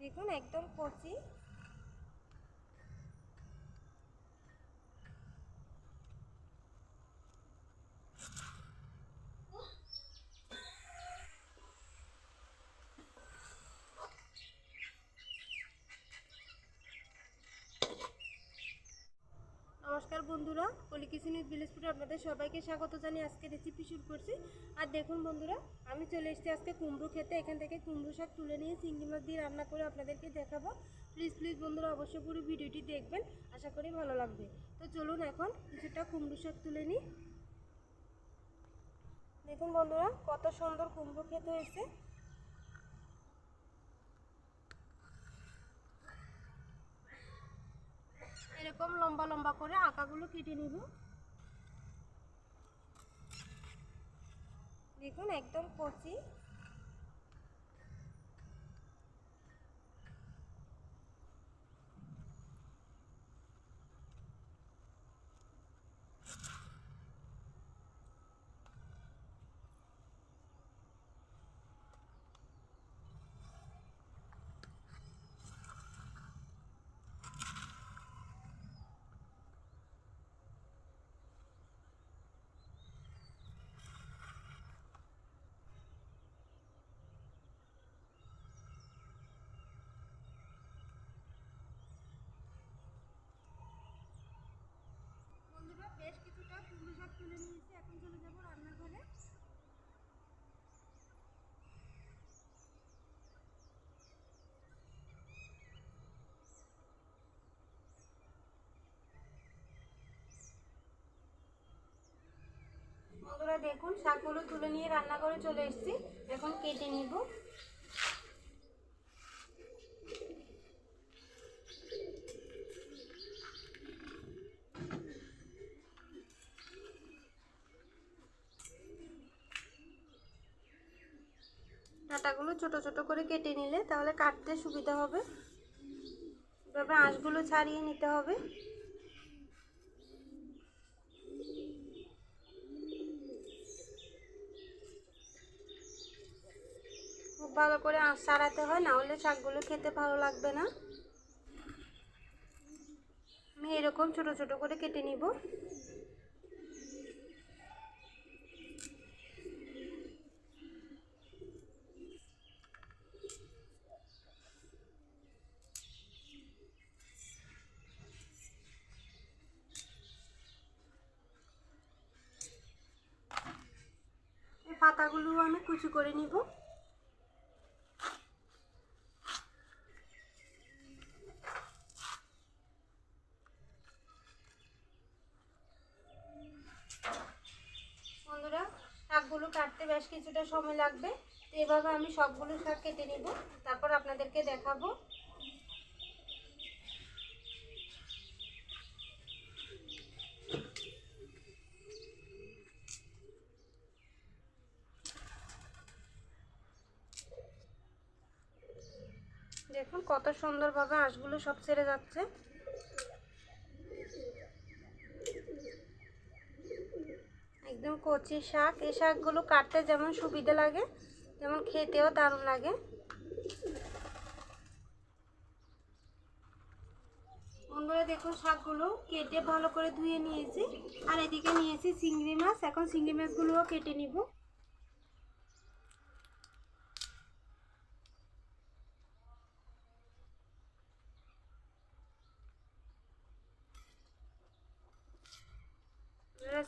দেখুন একদম কচি। বন্ধুরা কলি কিচেন উইথ ভিলেজ ফুডে আপনাদের সবাইকে স্বাগত জানিয়ে আজকে রেসিপি শুরু করছি। আর দেখুন বন্ধুরা, আমি চলে এসেছি আজকে কুমড়ো খেতে এখান থেকে কুমড়ো শাক তুলে নিয়ে চিংড়ি মাছ দিয়ে রান্না করে আপনাদেরকে দেখাবো। প্লিজ প্লিজ বন্ধুরা, অবশ্যই পুরো ভিডিওটি দেখবেন। আশা করি ভালো লাগবে। তো চলুন এখন কিছুটা কুমড়ো শাক তুলে নিই। দেখুন বন্ধুরা, কত সুন্দর কুমড়ো খেতে হয়েছে। এরকম লম্বা লম্বা করে আঁকাগুলো কেটে নিব। দেখুন একদম কচি। বন্ধুরা, বেশ কিছুটা তুলে নিয়েছি। এখন চলে রান্নাঘরে। বন্ধুরা, দেখুন, শাকগুলো তুলে নিয়ে রান্না করে চলে এসেছি। এখন কেটে নিব। ডাটাগুলো ছোট ছোট করে কেটে নিলে তাহলে কাটতে সুবিধা হবে। এভাবে আঁশগুলো ছাড়িয়ে নিতে হবে। খুব ভালো করে আঁশ ছাড়াতে হয়, না হলে শাকগুলো খেতে ভালো লাগবে না। আমি এরকম ছোট ছোট করে কেটে নিব। পাতাগুলো আমি কুচি করে নিব। বন্ধুরা, শাকগুলো কাটতে বেশ কিছুটা সময় লাগবে। তো এভাবে আমি সবগুলো শাক কেটে নিব। তারপর আপনাদেরকে দেখাবো দেখুন কত সুন্দরভাবে আঁশগুলো সব ছেড়ে যাচ্ছে। একদম কচি শাক। এই শাকগুলো কাটতে যেমন সুবিধা লাগে, তেমন খেতেও দারুণ লাগে। বন্ধুরা, দেখুন শাকগুলো কেটে ভালো করে ধুয়ে নিয়েছি। আর এদিকে নিয়েছি চিংড়ি মাছ। এখন চিংড়ি মাছগুলোও কেটে নিব।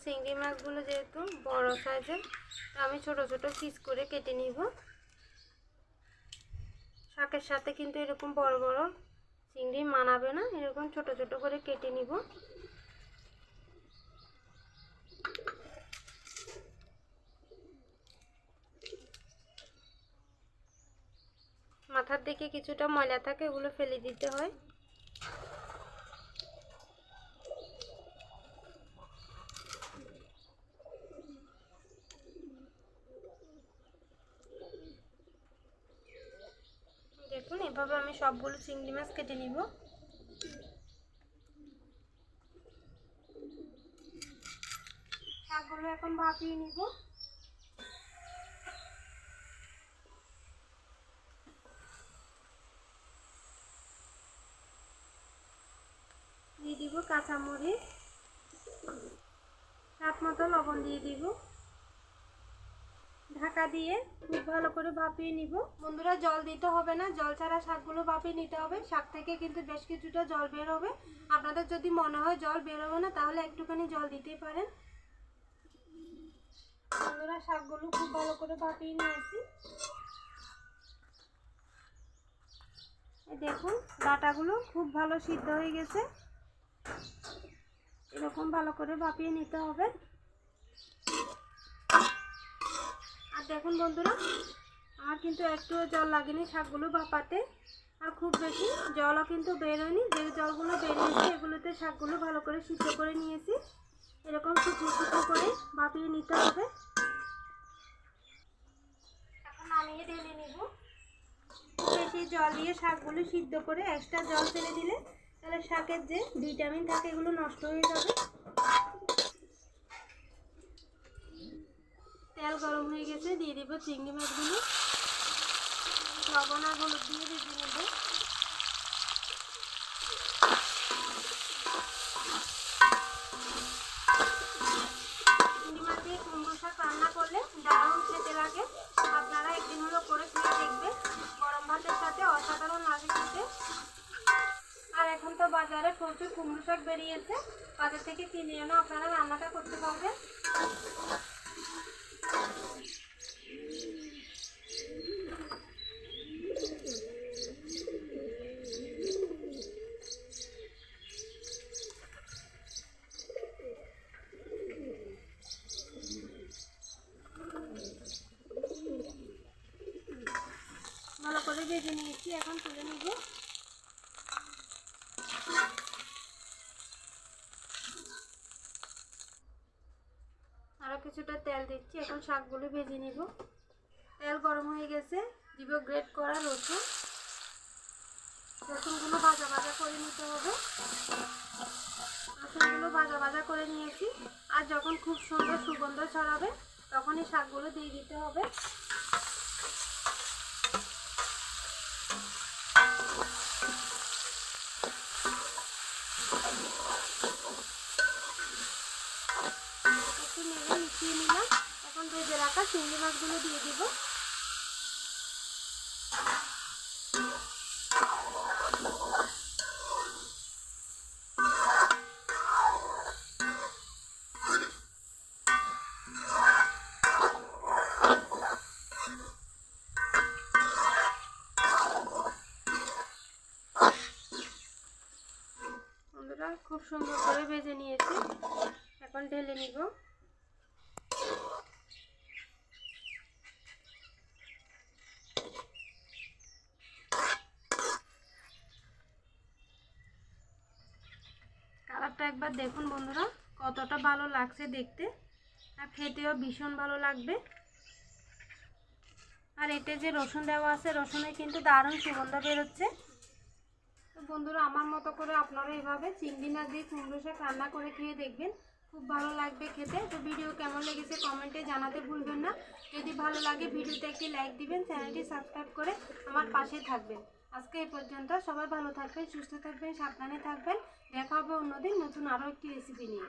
চিংড়ি মাছগুলো যেহেতু বড় সাইজের আমি ছোট ছোট পিস করে কেটে নিব। শাকের সাথে কিন্তু এরকম বড় বড় চিংড়ি মানাবে না, এরকম ছোট ছোট করে কেটে নিব। মাথার দিকে কিছুটা ময়লা থাকে এগুলো ফেলে দিতে হয়। দেখুন, এভাবে আমি সবগুলো চিংড়ি মাছ কেটে নিব। শাকগুলো এখন ভাপিয়ে নিব। দিয়ে দিব কাঁচামরিচ, স্বাদ মতো লবণ দিয়ে দিব। ঢাকা দিয়ে খুব ভালো করে ভাপিয়ে নিব। বন্ধুরা, জল দিতে হবে না। জল ছাড়া শাকগুলো ভাপিয়ে নিতে হবে। শাক থেকে কিন্তু বেশ কিছুটা জল বের হবে। আপনাদের যদি মনে হয় জল বের হবে না, তাহলে একটুখানি জল দিতেই পারেন। বন্ধুরা, শাকগুলো খুব ভালো করে ভাপিয়ে নিয়েছি। দেখুন ডাটাগুলো খুব ভালো সিদ্ধ হয়ে গেছে। এরকম ভালো করে ভাপিয়ে নিতে হবে। আর দেখুন বন্ধুরা, আর কিন্তু একটুও জল লাগেনি শাকগুলো ভাপাতে। আর খুব বেশি জলও কিন্তু বেরোয়নি যে জলগুলো বেরিয়েছে এগুলোতে শাকগুলো ভালো করে সিদ্ধ করে নিয়েছি। এরকম শুকনো শুকনো করে ভাপিয়ে নিতে হবে। এখন ঢেলে নিব। বেশি জল দিয়ে শাকগুলো সিদ্ধ করে এক্সট্রা জল ফেলে দিলে তাহলে শাকের যে ভিটামিন থাকে, এগুলো নষ্ট হয়ে যাবে। তেল গরম হয়ে গেছে, দিয়ে দিব চিংড়ি মাছগুলো। লবণ আর হলুদ দিয়ে ভেজে নেব। চিংড়ি মাছ দিয়ে কুমড়ো শাক রান্না করলে দারুণ খেতে লাগে। আপনারা একদিন হলো করে গরম ভাতের সাথে অসাধারণ আর এখন তো বাজারে প্রচুর কুমড়ো শাক বেরিয়েছে। বাজার থেকে কিনে এনে আপনারা রান্নাটা করতে পারবেন। ভালো করে ভেজে নিয়েছি, এখন তুলে নেব। আরও কিছুটা তেল দিচ্ছি, এখন শাকগুলো ভেজে নিব। তেল গরম হয়ে গেছে, দিব গ্রেট করা রসুন। রসুনগুলো ভাজা ভাজা করে নিতে হবে। রসুনগুলো ভাজা ভাজা করে নিয়েছি, আর যখন খুব সুন্দর সুগন্ধ ছড়াবে, তখনই শাকগুলো দিয়ে দিতে হবে একটু নেড়ে মিশিয়ে নিলাম এখন ভেজে রাখা চিংড়ি মাছগুলো দিয়ে দিব। খুব সুন্দর করে ভেজে নিয়েছি। এখন ঢেলে নিব। কালারটা একবার দেখুন বন্ধুরা, কতটা ভালো লাগছে দেখতে। আর খেতেও ভীষণ ভালো লাগবে। আর এতে যে রসুন দেওয়া আছে, রসুনে কিন্তু দারুণ সুগন্ধ বেরোচ্ছে। তো বন্ধুরা, আমার মতো করে আপনারা এইভাবে চিংড়ি মাছ দিয়ে কুমড়ো শাক রান্না করে খেয়ে দেখবেন। খুব ভালো লাগবে খেতে। তো ভিডিও কেমন লেগেছে কমেন্টে জানাতে ভুলবেন না। যদি ভালো লাগে, ভিডিওতে একটি লাইক দিবেন, চ্যানেলটি সাবস্ক্রাইব করে আমার পাশে থাকবেন। আজকে এই পর্যন্ত সবাই ভালো থাকবেন, সুস্থ থাকবেন, সাবধানে থাকবেন। দেখা হবে অন্যদিন নতুন আরও একটি রেসিপি নিয়ে।